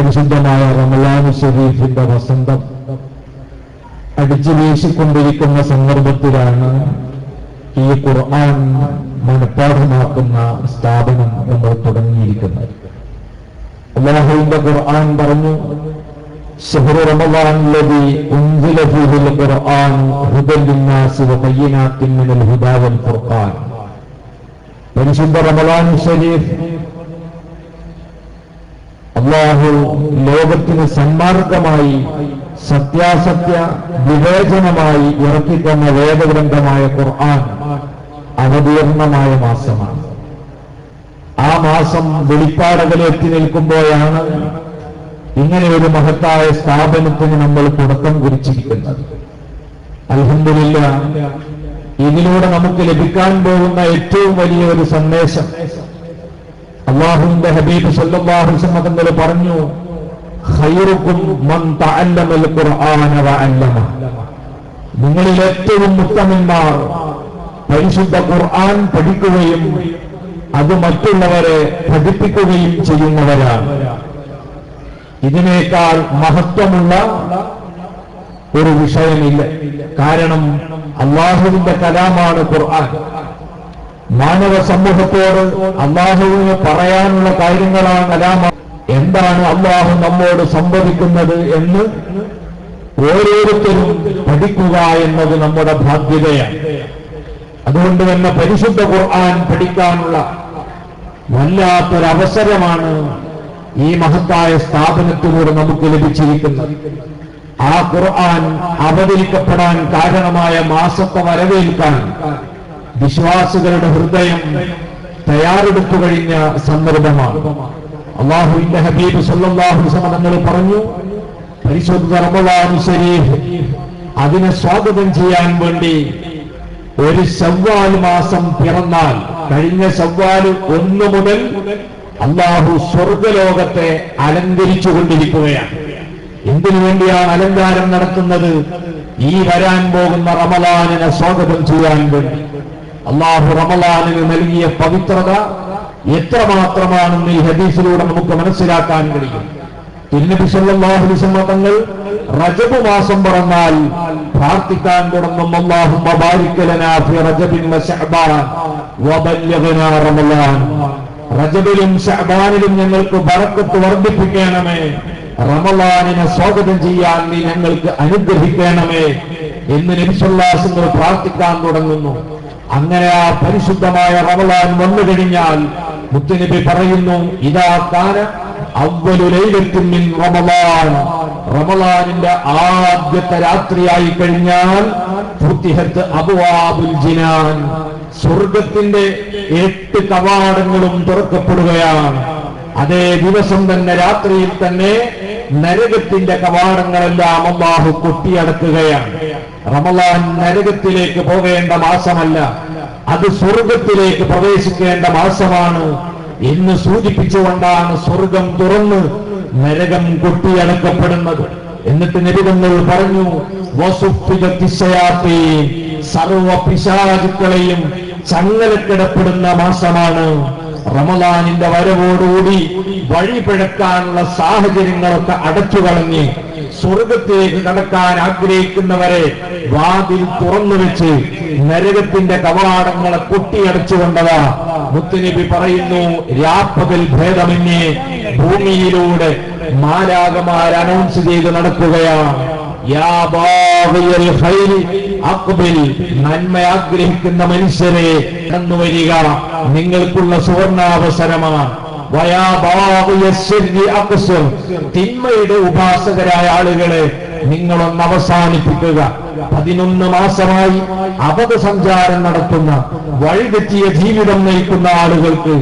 പരിശുദ്ധമായ റമലാൻ ഷരീഫിന്റെ വസന്തം അടിച്ചു വീശിക്കൊണ്ടിരിക്കുന്ന സന്ദർഭത്തിലാണ് ഈ ഖുർആൻ മനഃപ്പാഠമാക്കുന്ന സ്ഥാപനം നമ്മൾ തുടങ്ങിയിരിക്കുന്നത് അള്ളാഹുവിന്റെ ഖുർആൻ പറഞ്ഞു شهر رمضان الذي أنزل فيه القرآن هدى للناس وبينات من الهدى والفرقان പരിശുദ്ധ റമലാൻ ഷരീഫ് അള്ളാഹു ലോകത്തിന് സന്മാർഗമായി സത്യാസത്യ വിവേചനമായി ഇറക്കിത്തന്ന വേദഗ്രന്ഥമായ ഖുർആൻ അവതീർണമായ മാസമാണ്. ആ മാസം വെളിപ്പാടുകൾ എത്തി നിൽക്കുമ്പോഴാണ് ഇങ്ങനെ ഒരു മഹത്തായ സ്ഥാപനത്തിന് നമ്മൾ തുടക്കം കുറിച്ചിരിക്കുന്നത്. അൽഹന്ദില്ല ഇതിലൂടെ നമുക്ക് ലഭിക്കാൻ പോകുന്ന ഏറ്റവും വലിയ ഒരു സന്ദേശം അള്ളാഹുവിന്റെ ഹബീബ് സല്ലല്ലാഹു തങ്ങൾ പറഞ്ഞു ഖൈറുക്കും മൻ തഅല്ലമൽ ഖുർആന വഅല്ലമ നിങ്ങളിൽ ഏറ്റവും ഉത്തമന്മാർ പരിശുദ്ധ ഖുർആൻ പഠിക്കുകയും അത് മറ്റുള്ളവരെ പഠിപ്പിക്കുകയും ചെയ്യുന്നവരാണ്. ഇതിനേക്കാൾ മഹത്വമുള്ള ഒരു വിഷയമില്ല. കാരണം അള്ളാഹുവിന്റെ കലാമാണ് ഖുർആൻ. മാനവ സമൂഹത്തോട് അള്ളാഹുവിന് പറയാനുള്ള കാര്യങ്ങളാണ് കലാമ എന്താണ് അള്ളാഹു നമ്മോട് സംഭവിക്കുന്നത് എന്ന് ഓരോരുത്തരും പഠിക്കുക എന്നത് നമ്മുടെ ബാധ്യതയാണ്. അതുകൊണ്ട് തന്നെ പരിശുദ്ധ ഖുർആൻ പഠിക്കാനുള്ള വല്ലാത്തൊരവസരമാണ് ഈ മഹത്തായ സ്ഥാപനത്തിലൂടെ നമുക്ക് ലഭിച്ചിരിക്കുന്നത്. ആ ഖുർആൻ അവതരിക്കപ്പെടാൻ കാരണമായ മാസത്തെ വരവേൽക്കാൻ വിശ്വാസികളുടെ ഹൃദയം തയ്യാറെടുത്തു കഴിഞ്ഞ സന്ദർഭമാണ്. അള്ളാഹുവിന്റെ ഹബീബ് സല്ലല്ലാഹു സമതങ്ങൾ പറഞ്ഞു പരിശുദ്ധ റമദാൻ ശരീഫ് അതിനെ സ്വാഗതം ചെയ്യാൻ വേണ്ടി ഒരു ശവ്വാൽ മാസം പിറന്നാൽ കഴിഞ്ഞ ശവ്വാൽ ഒന്ന് മുതൽ അള്ളാഹു സ്വർഗലോകത്തെ അലങ്കരിച്ചു കൊണ്ടിരിക്കുകയാണ് എന്തിനു വേണ്ടിയാണ് അലങ്കാരം നടത്തുന്നത്? ഈ വരാൻ പോകുന്ന റമലാനിനെ സ്വാഗതം ചെയ്യാൻ വേണ്ടി. അള്ളാഹു റമലാനിന് നൽകിയ പവിത്രത എത്രമാത്രമാണെന്ന് ഈ ഹദീസിലൂടെ നമുക്ക് മനസ്സിലാക്കാൻ കഴിയും. തിരുനബി തങ്ങൾ റജബ് മാസം പറഞ്ഞാൽ പ്രാർത്ഥിക്കാൻ തുടങ്ങും റജബിലും ഷഹബാനിലും ഞങ്ങൾക്ക് ബറക്കത്ത് വർദ്ധിപ്പിക്കണമേ. റമലാനിനെ സ്വാഗതം ചെയ്യാൻ നീ ഞങ്ങൾക്ക് അനുഗ്രഹിക്കണമേ എന്ന് നബി സല്ലല്ലാഹു അലൈഹി വസല്ലം പ്രാർത്ഥിക്കാൻ തുടങ്ങുന്നു. അങ്ങനെ ആ പരിശുദ്ധമായ റമളാൻ വന്നു കഴിഞ്ഞാൽ മുത്തുനബി പറയുന്നു ഇതാ കാന അവ്വലു ലൈലത്തിൻ മിൻ റമളാൻ. റമളാനിന്റെ ആദ്യത്തെ രാത്രിയായി കഴിഞ്ഞാൽ ഫുത്തിഹത്ത് അബ്വാബുൽ ജിനാൻ. സ്വർഗത്തിന്റെ എട്ട് കവാടങ്ങളും തുറക്കപ്പെടുകയാണ്. അതേ ദിവസം തന്നെ രാത്രിയിൽ തന്നെ നരകത്തിന്റെ കവാടങ്ങളെല്ലാം അമ്മാഹു കൊട്ടിയടക്കുകയാണ്. റമലാൻ നരകത്തിലേക്ക് പോകേണ്ട മാസമല്ല. അത് സ്വർഗത്തിലേക്ക് പ്രവേശിക്കേണ്ട മാസമാണ്. എന്ന് സൂചിപ്പിച്ചുകൊണ്ടാണ് സ്വർഗം തുറന്ന് നരകം കൊട്ടിയടക്കപ്പെടുന്നത്. എന്നിട്ട് നബിതങ്ങൾ പറഞ്ഞു സർവ പിശാചുക്കളെയും ചങ്ങലക്കിടപ്പെടുന്ന മാസമാണ്. റമലാനിന്റെ വരവോടുകൂടി വഴിപിഴക്കാനുള്ള സാഹചര്യങ്ങളൊക്കെ അടച്ചുകളഞ്ഞ് സ്വർഗത്തിലേക്ക് കടക്കാൻ ആഗ്രഹിക്കുന്നവരെ വാതിൽ തുറന്നു വെച്ച് നരകത്തിന്റെ കവാടങ്ങളെ കൊട്ടിയടച്ചുകൊണ്ടതാ മുത്തുനബി പറയുന്നു രാപ്പകൽ ഭേദമന്യേ ഭൂമിയിലൂടെ മാലാകമാർ അനൗൺസ് ചെയ്ത് നടക്കുകയാണ്. നന്മ ആഗ്രഹിക്കുന്ന മനുഷ്യരെ കടന്നു വരിക നിങ്ങൾക്കുള്ള സുവർണാവസരമാണ് തിന്മയുടെ ഉപാസകരായ ആളുകളെ നിങ്ങളൊന്ന് അവസാനിപ്പിക്കുക. പതിനൊന്ന് മാസമായി അബദ്ധ സഞ്ചാരം നടത്തുന്ന വഴിതെറ്റിയ ജീവിതം നയിക്കുന്ന ആളുകൾക്ക്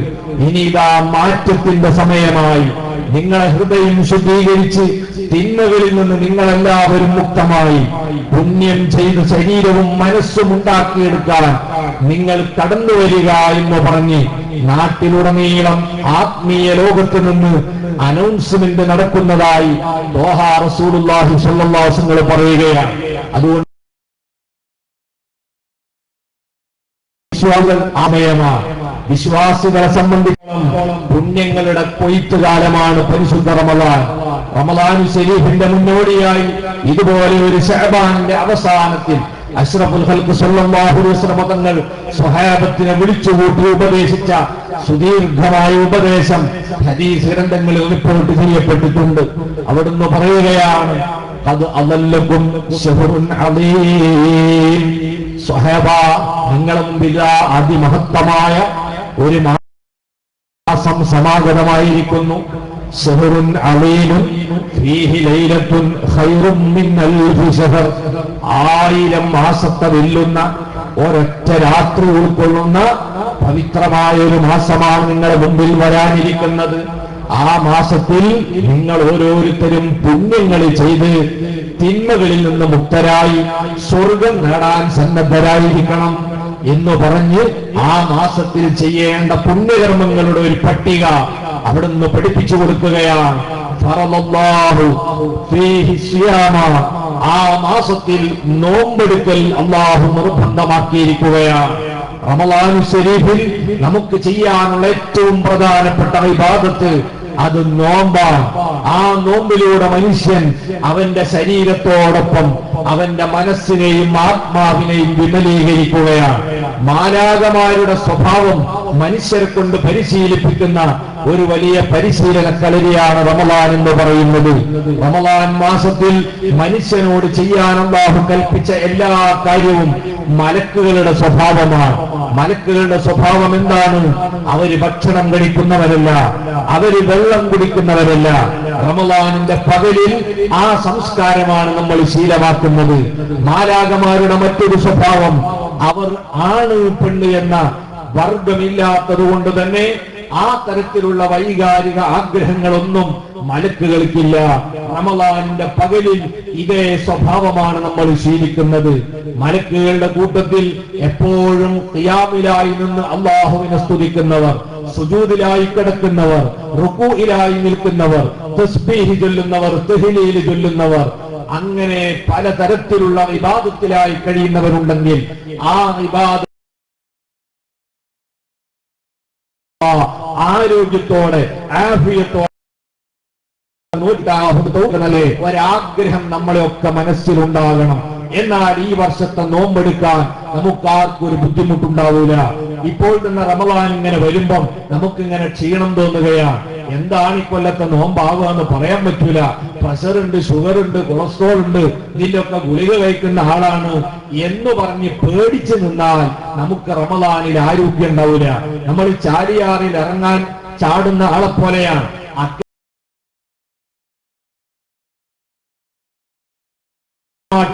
ഇനി ഇതാ മാറ്റത്തിന്റെ സമയമായി. നിങ്ങളെ ഹൃദയം ശുദ്ധീകരിച്ച് തിന്മകളിൽ നിന്ന് നിങ്ങളെല്ലാവരും മുക്തമായി. പുണ്യം ചെയ്ത് ശരീരവും മനസ്സും ഉണ്ടാക്കിയെടുക്കാൻ നിങ്ങൾ കടന്നു വരിക എന്ന് പറഞ്ഞ് നാട്ടിലുടനീളം ആത്മീയ ലോകത്ത് നിന്ന് അനൗൺസ്മെന്റ് നടക്കുന്നതായി ദോഹ പറയുകയാണ്. അതുകൊണ്ട് വിശ്വാസികളെ സംബന്ധിച്ചിടത്തോളം പുണ്യങ്ങളുടെ കൊയ്ത്തുകാലമാണ് പരിശുദ്ധ റമദാൻ. റമദാൻ ശരീഫിന്റെ മുന്നോടിയായി ഇതുപോലെ ഒരു ഷഹബാനിന്റെ അവസാനത്തിൽ അഷ്റഫുൽ ഖൽക്ക് സല്ലല്ലാഹു അലൈഹി തങ്ങൾ സ്വഹാബത്തിനെ വിളിച്ചുകൂട്ടി ഉപദേശിച്ച സുദീർഘമായ ഉപദേശം ഹദീസ് ഗ്രന്ഥങ്ങളിൽ റിപ്പോർട്ട് ചെയ്യപ്പെട്ടിട്ടുണ്ട്. അവിടുന്ന് പറയുകയാണ് അത് അതല്ലക്കും സ്വഹാബ നിങ്ങളുടെ മുമ്പിൽ അതിമഹത്തമായ ഒരു മാസം സമാഗതമായിരിക്കുന്നു. ഷഹറുൻ അലീമുൻ فيه ليلة خير من ألف شهر ആയിരം മാസത്തെ വെല്ലുന്ന ഒരൊറ്റ രാത്രി ഉൾക്കൊള്ളുന്ന പവിത്രമായ ഒരു മാസമാണ് നിങ്ങളുടെ മുമ്പിൽ വരാനിരിക്കുന്നത്. ആ മാസത്തിൽ നിങ്ങൾ ഓരോരുത്തരും പുണ്യങ്ങൾ ചെയ്ത് തിന്മകളിൽ നിന്ന് മുക്തരായി സ്വർഗം നേടാൻ സന്നദ്ധരായിരിക്കണം എന്ന് പറഞ്ഞ് ആ മാസത്തിൽ ചെയ്യേണ്ട പുണ്യകർമ്മങ്ങളുടെ ഒരു പട്ടിക അവിടുന്ന് പഠിപ്പിച്ചു കൊടുക്കുകയാണ്. ആ മാസത്തിൽ നോമ്പെടുക്കൽ അള്ളാഹു നിർബന്ധമാക്കിയിരിക്കുകയാണ്. റമലാനു ശരീഫിൽ നമുക്ക് ചെയ്യാനുള്ള ഏറ്റവും പ്രധാനപ്പെട്ട വിവാദത്ത് അത് നോമ്പാണ്. ആ നോമ്പിലൂടെ മനുഷ്യൻ അവന്റെ ശരീരത്തോടൊപ്പം അവന്റെ മനസ്സിനെയും ആത്മാവിനെയും വിമലീകരിക്കുകയാണ്. മാലാകമാരുടെ സ്വഭാവം മനുഷ്യരെ കൊണ്ട് പരിശീലിപ്പിക്കുന്ന ഒരു വലിയ പരിശീലന കളരിയാണ് റമലാൻ എന്ന് പറയുന്നത്. റമലാൻ മാസത്തിൽ മനുഷ്യനോട് ചെയ്യാൻ അള്ളാഹു കൽപ്പിച്ച എല്ലാ കാര്യവും മലക്കുകളുടെ സ്വഭാവമാണ്. മലക്കുകളുടെ സ്വഭാവം എന്താണ്? അവർ ഭക്ഷണം കഴിക്കുന്നവരല്ല അവർ വെള്ളം കുടിക്കുന്നവരല്ല. റമലാനിന്റെ പകലിൽ ആ സംസ്കാരമാണ് നമ്മൾ ശീലമാക്കുന്നത്. മാലാകമാരുടെ മറ്റൊരു സ്വഭാവം അവർ ആണ് പെണ്ണ് എന്ന വർഗമില്ലാത്തത് കൊണ്ട് തന്നെ ആ തരത്തിലുള്ള വൈകാരിക ആഗ്രഹങ്ങളൊന്നും മലക്കുകൾക്കില്ല റമലാനിന്റെ പകലിൽ ഇതേ സ്വഭാവമാണ് നമ്മൾ ശീലിക്കുന്നത്. മലക്കുകളുടെ കൂട്ടത്തിൽ എപ്പോഴും ഖിയാമിലായി നിന്ന് അള്ളാഹുവിനെ സ്തുതിക്കുന്നവർ സുജൂതിലായി കിടക്കുന്നവർ റുക്കൂയിലായി നിൽക്കുന്നവർ തസ്ബീഹ് ചൊല്ലുന്നവർ തെഹിലയിൽ ചൊല്ലുന്നവർ അങ്ങനെ പലതരത്തിലുള്ള വിവാദത്തിലായി കഴിയുന്നവരുണ്ടെങ്കിൽ ആ വിവാദ ആരോഗ്യത്തോടെ ആഫിയത്തോടെ നൂറ്റാഹുതോക്കണല്ലേ ഒരാഗ്രഹം നമ്മളെയൊക്കെ മനസ്സിലുണ്ടാകണം. എന്നാൽ ഈ വർഷത്തെ നോമ്പെടുക്കാൻ നമുക്കാർക്കും ഒരു ബുദ്ധിമുട്ടുണ്ടാവൂല. ഇപ്പോൾ തന്നെ റമദാൻ ഇങ്ങനെ വരുമ്പം നമുക്കിങ്ങനെ ക്ഷീണം തോന്നുകയാണ്. എന്താണ് ഈ കൊല്ലത്തെ നോമ്പാവുക എന്ന് പറയാൻ പറ്റൂല. പ്രഷർ ഉണ്ട് ഷുഗർ ഉണ്ട് കൊളസ്ട്രോൾ ഉണ്ട് ഇതിലൊക്കെ ഗുളിക കഴിക്കുന്ന ആളാണ് എന്ന് പറഞ്ഞ് പേടിച്ചു നിന്നാൽ നമുക്ക് റമദാനിൽ ആരോഗ്യം ഉണ്ടാവില്ല നമ്മൾ ചാരിയാറിൽ ഇറങ്ങാൻ ചാടുന്ന ആളെ പോലെയാണ്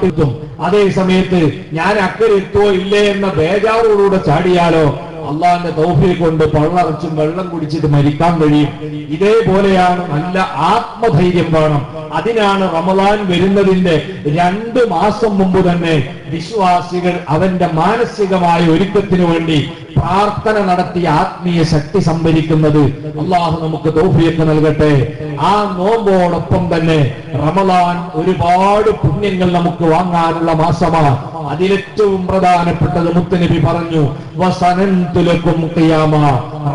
അക്ക- അതേ സമയത്ത് ഞാൻ അക്കരെ എത്തുവോ ഇല്ലേ എന്ന ബേജാറോടുകൂടെ ചാടിയാലോ അള്ളാന്റെ തൗഫീ കൊണ്ട് പള്ളറച്ചും വെള്ളം കുടിച്ചിട്ട് മരിക്കാൻ കഴിയും. ഇതേപോലെയാണ് നല്ല ആത്മധൈര്യം വേണം. അതിനാണ് റമദാൻ വരുന്നതിന്റെ രണ്ട് മാസം മുമ്പ് തന്നെ വിശ്വാസികൾ അവന്റെ മാനസികമായ ഒരുക്കത്തിനു വേണ്ടി പ്രാർത്ഥന നടത്തി ആത്മീയ ശക്തി സംഭരിക്കുന്നത് അള്ളാഹു നമുക്ക് ദൗഹ്യത്ത് നൽകട്ടെ. ആ നോമ്പോടൊപ്പം തന്നെ റമലാൻ ഒരുപാട് പുണ്യങ്ങൾ നമുക്ക് വാങ്ങാനുള്ള മാസമാണ് അതിലേറ്റവും പ്രധാനപ്പെട്ടത് മുത്തനബി പറഞ്ഞു വസനന്തുലക്കും ഖിയാമ.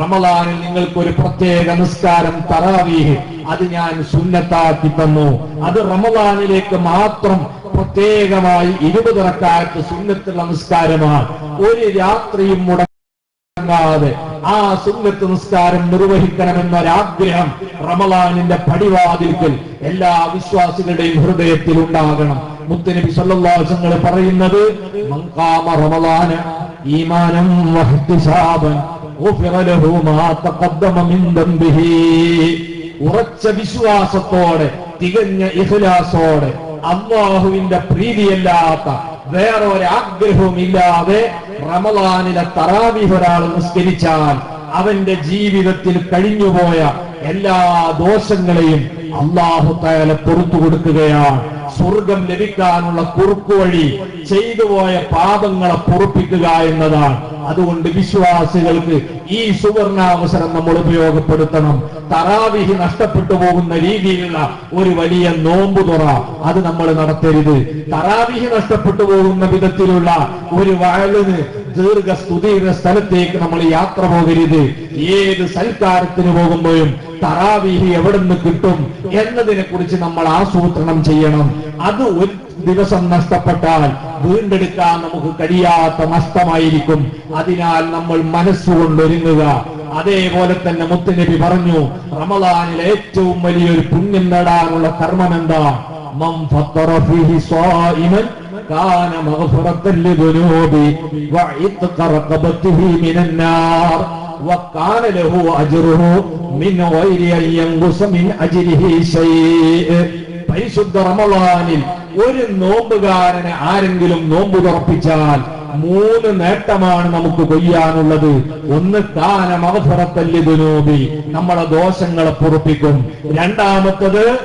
റമദാനിൽ നിങ്ങൾക്ക് ഒരു പ്രത്യേക നിസ്കാരം തറാവീഹ്. അത് ഞാൻ സുന്നത്താക്കി തന്നു. അത് റമലാനിലേക്ക് മാത്രം പ്രത്യേകമായി ഇരുപത് റക്കാലത്ത് സുന്നത്തുള്ള നമസ്കാരമാണ് ഒരു രാത്രിയും മുടങ്ങാതെ ആ സുന്നത്ത് നിസ്കാരം നിർവഹിക്കണമെന്നൊരാഗ്രഹം റമലാനിന്റെ പടിവാതിൽക്കൽ എല്ലാ വിശ്വാസികളുടെയും ഹൃദയത്തിൽ ഉണ്ടാകണം. മുത്തനബി സല്ലാസങ്ങൾ പറയുന്നത് മങ്കാമ റമലാന് ഈമാനം ഉറച്ച വിശ്വാസത്തോടെ തികഞ്ഞ ഇഹ്ലാസോടെ അള്ളാഹുവിന്റെ പ്രീതിയല്ലാത്ത വേറെ ഒരാഗ്രഹവും ഇല്ലാതെ റമദാനിലെ തറാവിഹ് ഒരാൾ നിസ്കരിച്ചാൽ അവന്റെ ജീവിതത്തിൽ കഴിഞ്ഞുപോയ എല്ലാ ദോഷങ്ങളെയും അള്ളാഹു തയാലെ പുറത്തു കൊടുക്കുകയാണ്. സ്വർഗം ലഭിക്കാനുള്ള കുറുക്കുവഴി ചെയ്തു പോയ പാപങ്ങളെ പൊറുപ്പിക്കുക എന്നതാണ്. അതുകൊണ്ട് വിശ്വാസികൾക്ക് ഈ സുവർണാവസരം നമ്മൾ ഉപയോഗപ്പെടുത്തണം. തറാവിഹി നഷ്ടപ്പെട്ടു പോകുന്ന രീതിയിലുള്ള ഒരു വലിയ നോമ്പ് തുറ അത് നമ്മൾ നടത്തരുത്. തറാവിഹി നഷ്ടപ്പെട്ടു പോകുന്ന വിധത്തിലുള്ള ഒരു വയലിന് ദീർഘ സ്തുതിയുടെ സ്ഥലത്തേക്ക് നമ്മൾ യാത്ര പോകരുത്. ഏത് സൽക്കാരത്തിന് പോകുമ്പോഴും തറാവീഹി എവിടെ നിന്ന് കിട്ടും എന്നതിനെ കുറിച്ച് നമ്മൾ ആസൂത്രണം ചെയ്യണം. അത് ഒരു ദിവസം നഷ്ടപ്പെട്ടാൽ വീണ്ടെടുക്കാൻ നമുക്ക് കഴിയാത്ത നഷ്ടമായിരിക്കും. അതിനാൽ നമ്മൾ മനസ്സുകൊണ്ട് ഒരുങ്ങുക അതേപോലെ തന്നെ മുത്തുനബി പറഞ്ഞു റമദാനിലെ ഏറ്റവും വലിയൊരു പുണ്യം നേടാനുള്ള കർമ്മം എന്താ? ഫീഹി കാന മഗ്ഫിറത്തൻ ലിദുനൂബി വഇത്ഖ റഖബത്തിഹി മിനൻ നാർ وكان له أجره من غير أن ينقص من أجره شيء പരിശുദ്ധ റമളാനിൽ ഒരു നോമ്പുകാരനെ ആരെങ്കിലും നോമ്പ് തുറപ്പിച്ചാൽ മൂന്ന് നേട്ടമാണ് നമുക്ക് കൊയ്യാനുള്ളത്. ഒന്ന് കാന മകഫറത്തല്ലിതുനോബി നമ്മളെ ദോഷങ്ങളെ പൊറപ്പിക്കും. രണ്ടാമത്തത്.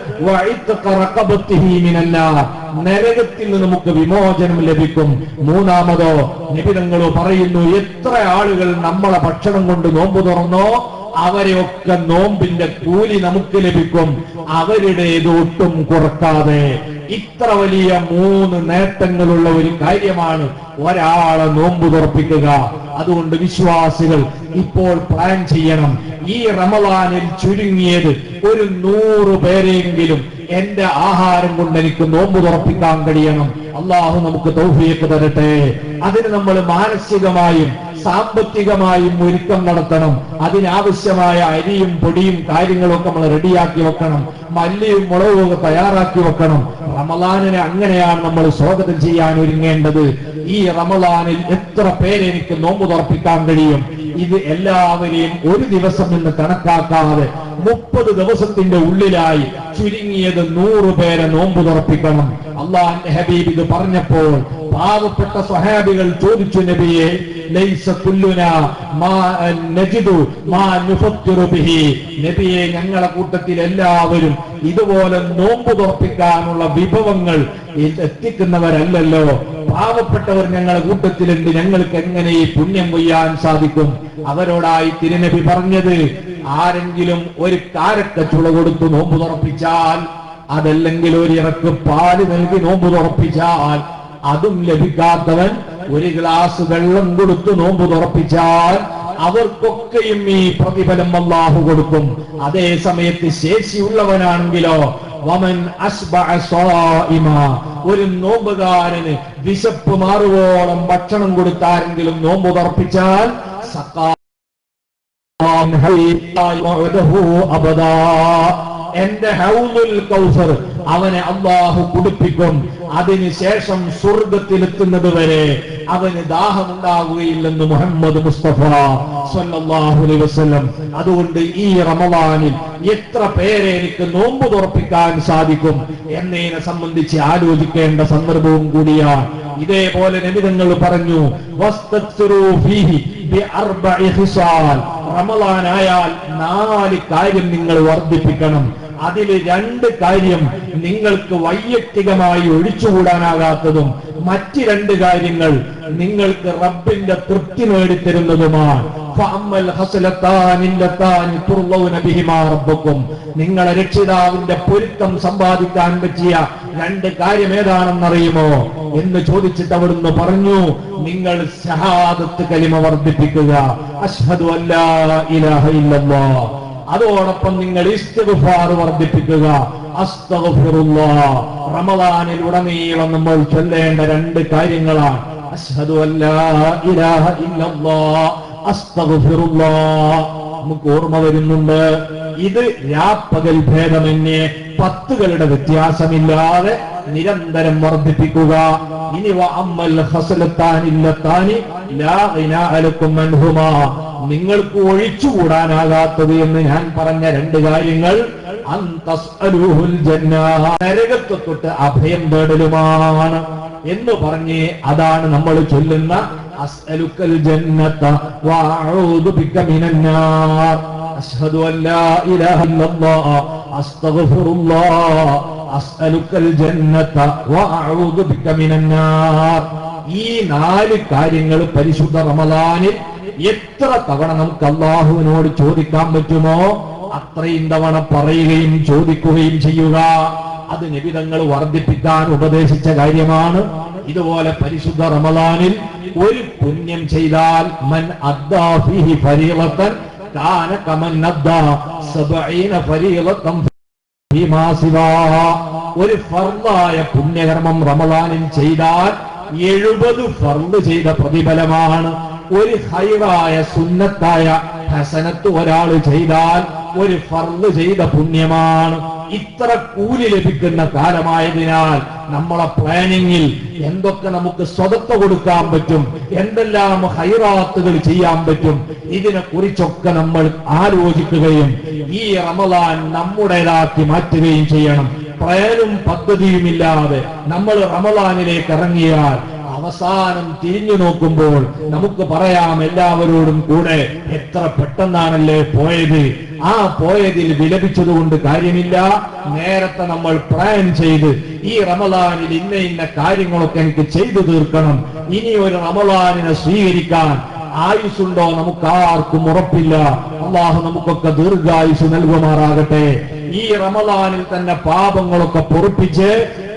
നരകത്തിൽ നിന്ന് നമുക്ക് വിമോചനം ലഭിക്കും. മൂന്നാമതോ നിബിധങ്ങളോ പറയുന്നു എത്ര ആളുകൾ നമ്മളെ ഭക്ഷണം കൊണ്ട് നോമ്പ് തുറന്നോ അവരെയൊക്കെ നോമ്പിന്റെ കൂലി നമുക്ക് ലഭിക്കും. അവരുടേത് ഒട്ടും കുറക്കാതെ. ഇത്ര വലിയ മൂന്ന് നേട്ടങ്ങളുള്ള ഒരു കാര്യമാണ് ഒരാളെ നോമ്പ് തുറപ്പിക്കുക. അതുകൊണ്ട് വിശ്വാസികൾ ഇപ്പോൾ പ്ലാൻ ചെയ്യണം. ഈ റമദാനിൽ ചുരുങ്ങിയത് ഒരു നൂറ് പേരെങ്കിലും എന്റെ ആഹാരം കൊണ്ട് എനിക്ക് നോമ്പ് തുറപ്പിക്കാൻ കഴിയണം. അള്ളാഹു നമുക്ക് തൗഫീഖ് തരട്ടെ. അതിന് നമ്മൾ മാനസികമായും സാമ്പത്തികമായും ഒരുക്കം നടത്തണം. അതിനാവശ്യമായ അരിയും പൊടിയും കാര്യങ്ങളൊക്കെ നമ്മൾ റെഡിയാക്കി വെക്കണം. മല്ലിയും മുളകും ഒക്കെ തയ്യാറാക്കി വെക്കണം. റമലാനിനെ അങ്ങനെയാണ് നമ്മൾ സ്വാഗതം ചെയ്യാൻ ഒരുങ്ങേണ്ടത്. ഈ റമലാനിൽ എത്ര പേരെനിക്ക് നോമ്പ് തുറപ്പിക്കാൻ കഴിയും? ഇത് എല്ലാവരെയും ഒരു ദിവസം എന്ന് കണക്കാക്കാതെ മുപ്പത് ദിവസത്തിന്റെ ഉള്ളിലായി ചുരുങ്ങിയത് നൂറ് പേരെ നോമ്പ് തുറപ്പിക്കണം. അള്ളാഹ് ഹബീബ് ഇത് പറഞ്ഞപ്പോൾ പാവപ്പെട്ട സ്വഹാബികൾ ചോദിച്ചു നബിയെ നബിയെ ഞങ്ങളെ കൂട്ടത്തിൽ എല്ലാവരും ഇതുപോലെ നോമ്പ് തുറപ്പിക്കാനുള്ള വിഭവങ്ങൾ എത്തിക്കുന്നവരല്ലല്ലോ. പാവപ്പെട്ടവർ ഞങ്ങളെ കൂട്ടത്തിലുണ്ട്. ഞങ്ങൾക്ക് എങ്ങനെ ഈ പുണ്യം കൊയ്യാൻ സാധിക്കും? അവരോടായി തിരുനബി പറഞ്ഞത് ആരെങ്കിലും ഒരു കാരക്കച്ചുള ചുള കൊടുത്ത് നോമ്പ് തുറപ്പിച്ചാൽ അതല്ലെങ്കിൽ ഒരു ഇറക്ക് പാൽ നൽകി നോമ്പ് തുറപ്പിച്ചാൽ അതും ലഭിക്കാത്തവൻ ഒരു ഗ്ലാസ് വെള്ളം കൊടുത്ത് നോമ്പ് തുറപ്പിച്ചാൽ അവർക്കൊക്കെയും ഈ പ്രതിഫലം അള്ളാഹു കൊടുക്കും. അതേ സമയത്ത് ശേഷിയുള്ളവനാണെങ്കിലോ വമൻ. ഒരു നോമ്പുകാരന് വിശപ്പ് മാറുവോളം ഭക്ഷണം കൊടുത്താരെങ്കിലും നോമ്പ് തർപ്പിച്ചാൽ സക്കാ എന്റെ ഹൗലുൽ കൗസർ അവനെ അള്ളാഹു കുടിപ്പിക്കും. അതിനുശേഷം സ്വർഗത്തിലെത്തുന്നത് വരെ അവന് ദാഹമുണ്ടാകുകയില്ലെന്ന് മുഹമ്മദ് മുസ്തഫ സല്ലല്ലാഹു അലൈഹി വസല്ലം. അതുകൊണ്ട് ഈ റമവാനിൽ എത്ര പേരെ എനിക്ക് നോമ്പ് തുറപ്പിക്കാൻ സാധിക്കും എന്നതിനെ സംബന്ധിച്ച് ആലോചിക്കേണ്ട സന്ദർഭവും കൂടിയാണ്. ഇതേപോലെ നബിതങ്ങൾ പറഞ്ഞു റമലാനായാൽ നാല് കാര്യം നിങ്ങൾ വർദ്ധിപ്പിക്കണം. അതിൽ രണ്ട് കാര്യം നിങ്ങൾക്ക് വൈയക്തികമായി ഒഴിച്ചുകൂടാനാകാത്തതും മറ്റ് രണ്ട് കാര്യങ്ങൾ നിങ്ങൾക്ക് റബ്ബിന്റെ തൃപ്തി നേടിത്തരുന്നതുമാണ്. നിങ്ങളെ രക്ഷിതാവിന്റെ പൊരുത്തം സമ്പാദിക്കാൻ പറ്റിയ രണ്ട് കാര്യം ഏതാണെന്നറിയുമോ? എന്ന് ചോദിച്ചിട്ട് അവിടുന്ന് പറഞ്ഞു നിങ്ങൾ ഷഹാദത്ത് കലിമ വർദ്ധിപ്പിക്കുക. അഷ്ഹദു അല്ലാ ഇലാഹ ഇല്ലല്ലാഹ് അതോടൊപ്പം നിങ്ങൾ ഇസ്തിഗ്ഫാർ വർദ്ധിപ്പിക്കുക. അസ്തഗ്ഫിറുല്ലാഹ് റമദാനിൽ ഉടനീളം നമ്മൾ ചൊല്ലേണ്ട രണ്ട് കാര്യങ്ങളാണ്. അഷ്ഹദു അല്ലാ ഇലാഹ ഇല്ലല്ലാഹ് അസ്തഗ്ഫിറുല്ലാഹ് നമുക്ക് ഓർമ്മ വരുന്നുണ്ട്. ഇത് രാപ്പകൽ ഭേദമന്യേ പത്തുകളുടെ വ്യത്യാസമില്ലാതെ നിരന്തരം വർദ്ധിപ്പിക്കുക. ഇനി അമ്മൽ ഹസലത്താനില്ലത്താനി ലാ ഗിനാഅ അലക്കും അൻഹുമാ. നിങ്ങൾക്ക് ഒഴിച്ചുകൂടാനാകാത്തത് എന്ന് ഞാൻ പറഞ്ഞ രണ്ട് കാര്യങ്ങൾ. തൊട്ട് അഭയം തേടലുമാണ് എന്ന് പറഞ്ഞ് അതാണ് നമ്മൾ ചൊല്ലുന്ന അസ്അലുക്കൽ വഅഊദു ബിക മിനന്നാർ അഷ്ഹദു അല്ലാ ഇലാഹ ഇല്ലല്ലാഹ്. അസ്തഗ്ഫിറുല്ലാഹ്. അസ്അലുക്കൽ വഅഊദു ബിക മിനന്നാർ ഈ നാല് കാര്യങ്ങൾ പരിശുദ്ധ റമദാനിൽ എത്ര തവണ നമുക്ക് അള്ളാഹുവിനോട് ചോദിക്കാൻ പറ്റുമോ? അത്രയും തവണ പറയുകയും ചോദിക്കുകയും ചെയ്യുക. അത് നിബിതങ്ങൾ വർദ്ധിപ്പിക്കാൻ ഉപദേശിച്ച കാര്യമാണ്. ഇതുപോലെ പരിശുദ്ധ റമദാനിൽ ഒരു പുണ്യം ചെയ്താൽ മൻ ഫരീളത്തൻ കാന അദ്ദാ. ഒരു ഫർദായ പുണ്യകർമ്മം റമദാനിൽ ചെയ്താൽ എഴുപത് ഫർദ് ചെയ്ത പ്രതിഫലമാണ്. ഒരു ഹൈറായ സുന്നത്തായ ഹസനത്ത് ഒരാൾ ചെയ്താൽ ഒരു ഫർദ് ചെയ്ത പുണ്യമാണ്. ഇത്ര കൂലി ലഭിക്കുന്ന കാലമായതിനാൽ നമ്മളെ പ്ലാനിങ്ങിൽ എന്തൊക്കെ നമുക്ക് സ്വതത്വ കൊടുക്കാൻ പറ്റും എന്തെല്ലാം ഹൈറാത്തുകൾ ചെയ്യാൻ പറ്റും ഇതിനെ കുറിച്ചൊക്കെ നമ്മൾ ആലോചിക്കുകയും ഈ റമദാൻ നമ്മുടേതാക്കി മാറ്റുകയും ചെയ്യണം. പ്ലാനും പദ്ധതിയുമില്ലാതെ നമ്മൾ റമദാനിലേക്ക് ഇറങ്ങിയാൽ അവസാനം തിരിഞ്ഞു നോക്കുമ്പോൾ നമുക്ക് പറയാം എല്ലാവരോടും കൂടെ എത്ര പെട്ടെന്നാണല്ലേ പോയത്? ആ പോയതിൽ വിലപിച്ചതുകൊണ്ട് കാര്യമില്ല. നേരത്തെ നമ്മൾ പ്ലാൻ ചെയ്ത് ഈ റമദാനിൽ ഇന്ന ഇന്ന കാര്യങ്ങളൊക്കെ എനിക്ക് ചെയ്തു തീർക്കണം. ഇനി ഒരു റമദാനിനെ സ്വീകരിക്കാൻ ആയുസുണ്ടോ നമുക്ക് ആർക്കും ഉറപ്പില്ല. അള്ളാഹു നമുക്കൊക്കെ ദീർഘായുസ് നൽകുമാറാകട്ടെ. ഈ റമദാനിൽ തന്നെ പാപങ്ങളൊക്കെ പൊറുപ്പിച്ച്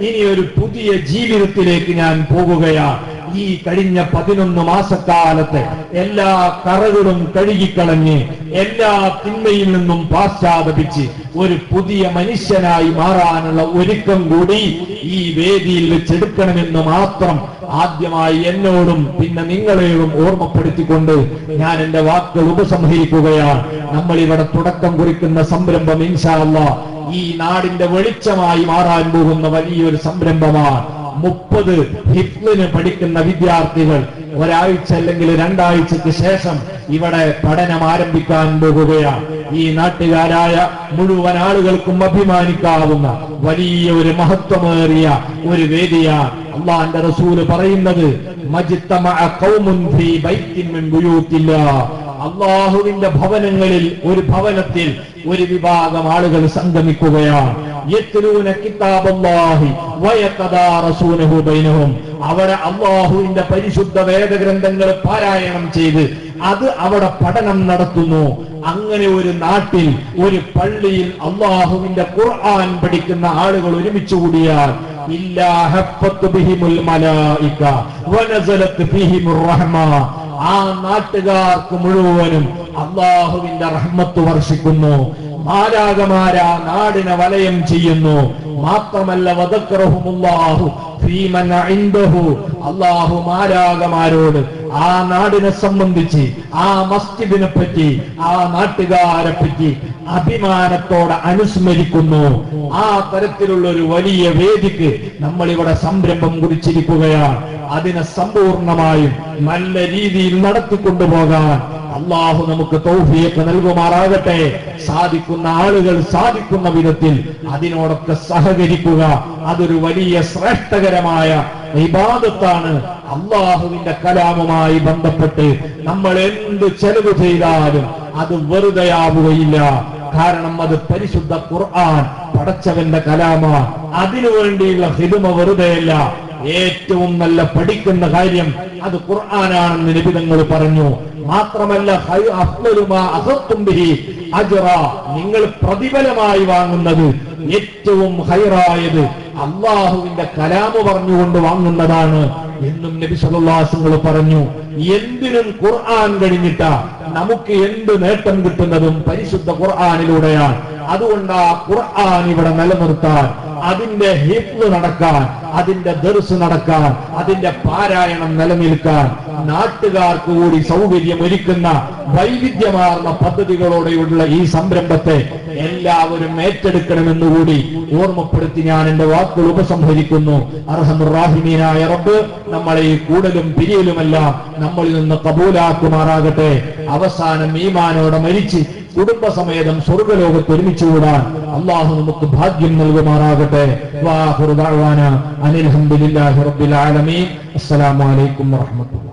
ഇനി ഒരു പുതിയ ജീവിതത്തിലേക്ക് ഞാൻ പോകുകയാണ്. ഈ കഴിഞ്ഞ പതിനൊന്ന് മാസക്കാലത്ത് എല്ലാ കറകളും കഴുകിക്കളഞ്ഞ് എല്ലാ തിന്മയിൽ നിന്നും പാശ്ചാത്തപിച്ച് ഒരു പുതിയ മനുഷ്യനായി മാറാനുള്ള ഒരുക്കം കൂടി ഈ വേദിയിൽ വെച്ചെടുക്കണമെന്ന് മാത്രം ആദ്യമായി എന്നോടും പിന്നെ നിങ്ങളെയും ഓർമ്മപ്പെടുത്തിക്കൊണ്ട് ഞാൻ എന്റെ വാക്കുകൾ ഉപസംഹരിക്കുകയാണ്. നമ്മൾ ഇവിടെ തുടക്കം കുറിക്കുന്ന സംരംഭം ഇൻഷാ ഈ നാടിന്റെ വെളിച്ചമായി മാറാൻ പോകുന്ന വലിയൊരു സംരംഭമാണ് മുപ്പത് ഹിഫ്ലിന് പഠിക്കുന്ന വിദ്യാർത്ഥികൾ ഒരാഴ്ച അല്ലെങ്കിൽ രണ്ടാഴ്ചക്ക് ശേഷം ഇവിടെ പഠനം ആരംഭിക്കാൻ പോകുകയാണ്. ഈ നാട്ടുകാരായ മുഴുവൻ ആളുകൾക്കും അഭിമാനിക്കാവുന്ന വലിയ ഒരു മഹത്വമേറിയ ഒരു വേദിയാണ് അള്ളാന്റെ റസൂൽ പറയുന്നത് മജിത്തമ കൗമുൻ ഫീ ബൈത്തിൻ മിൻ ബുയൂത്തില്ലാഹ് അള്ളാഹുവിന്റെ ഭവനങ്ങളിൽ ഒരു ഭവനത്തിൽ ഒരു വിഭാഗം ആളുകൾ സംഗമിക്കുകയാണ്. ബൈനഹും. അവിടെ അള്ളാഹുവിന്റെ പരിശുദ്ധ വേദഗ്രന്ഥങ്ങൾ പാരായണം ചെയ്ത് അത് അവിടെ പഠനം നടത്തുന്നു. അങ്ങനെ ഒരു നാട്ടിൽ ഒരു പള്ളിയിൽ അള്ളാഹുവിന്റെ ഖുർആൻ പഠിക്കുന്ന ആളുകൾ ഒരുമിച്ച് കൂടിയാൽ ഇല്ലാ ഹഫ്ഫത്ത് ബിഹിമുൽ മലായിക വനസലത്ത് ഫീഹിമുർ റഹ്മ. ആ നാട്ടുകാർക്ക് മുഴുവനും അള്ളാഹുവിന്റെ റഹ്മത്ത് വർഷിക്കുന്നു. മാരാകമാരാ നാടിനെ വലയം ചെയ്യുന്നു. മാത്രമല്ല ഇൻദഹു. അള്ളാഹു മാരാകമാരോട് ആ നാടിനെ സംബന്ധിച്ച് ആ മസ്ജിദിനെ പറ്റി ആ നാട്ടുകാരെ പറ്റി അഭിമാനത്തോടെ അനുസ്മരിക്കുന്നു. ആ തരത്തിലുള്ള ഒരു വലിയ വേദിക്ക് നമ്മൾ ഇവിടെ സംരംഭം കുറിച്ചിരിക്കുകയാണ്. അതിനെ സമ്പൂർണമായും നല്ല രീതിയിൽ നടത്തിക്കൊണ്ടുപോകാൻ അള്ളാഹു നമുക്ക് തൗഫിയൊക്കെ നൽകുമാറാകട്ടെ. സാധിക്കുന്ന ആളുകൾ സാധിക്കുന്ന വിധത്തിൽ അതിനോടൊക്കെ സഹകരിക്കുക. അതൊരു വലിയ ശ്രേഷ്ഠകരമായ ഇബാദത്താണ്. അള്ളാഹുവിന്റെ കലാമുമായി ബന്ധപ്പെട്ട് നമ്മൾ എന്ത് ചെലവ് ചെയ്താലും അത് വെറുതെയാവുകയില്ല. കാരണം അത് പരിശുദ്ധ ഖുർആൻ പടച്ചവന്റെ കലാമാണ് അതിനുവേണ്ടിയുള്ള ഹിതുമ വെറുതെയല്ല. ഏറ്റവും നല്ല പഠിക്കുന്ന കാര്യം അത് ഖുർആനാണെന്ന് നിബിതങ്ങൾ പറഞ്ഞു. മാത്രമല്ല നിങ്ങൾ പ്രതിഫലമായി വാങ്ങുന്നത് ഏറ്റവും ഹൈറായത് അള്ളാഹുവിന്റെ കലാമ് പറഞ്ഞുകൊണ്ട് വാങ്ങുന്നതാണ് എന്നും നബി പറഞ്ഞു. എന്തിനും ഖുർആൻ കഴിഞ്ഞിട്ട നമുക്ക് എന്ത് നേട്ടം കിട്ടുന്നതും പരിശുദ്ധ ഖുർആാനിലൂടെയാണ്. അതുകൊണ്ട് ആ ഖുർആൻ ഇവിടെ നിലനിർത്താൻ അതിന്റെ ഹിപ്പ് നടക്കാൻ അതിന്റെ ദർസ് നടക്കാൻ അതിന്റെ പാരായണം നിലനിൽക്കാൻ നാട്ടുകാർക്ക് കൂടി സൗകര്യം ഒരുക്കുന്ന വൈവിധ്യമാർന്ന പദ്ധതികളോടെയുള്ള ഈ സംരംഭത്തെ എല്ലാവരും ഏറ്റെടുക്കണമെന്ന് കൂടി ഓർമ്മപ്പെടുത്തി ഞാൻ എന്റെ വാക്കുകൾ ഉപസംഹരിക്കുന്നു. അർഹമുറാഹിമീനായ റബ്ബ് നമ്മളെ ഈ കൂടലും പിരിയലുമെല്ലാം നമ്മളിൽ നിന്ന് കബൂലാക്കുമാറാകട്ടെ. അവസാനം ഈമാനോടെ മരിച്ച് കുടുംബസമേതം സ്വർഗലോകത്ത് ഒരുമിച്ച് കൂടാൻ അള്ളാഹു നമുക്ക് ഭാഗ്യം നൽകുമാറാകട്ടെ. വാഹുർ ദഅ്വാന അനിൽ റബ്ബിൽ അസ്സലാമു അലൈക്കും വറഹ്മത്തുള്ളാഹി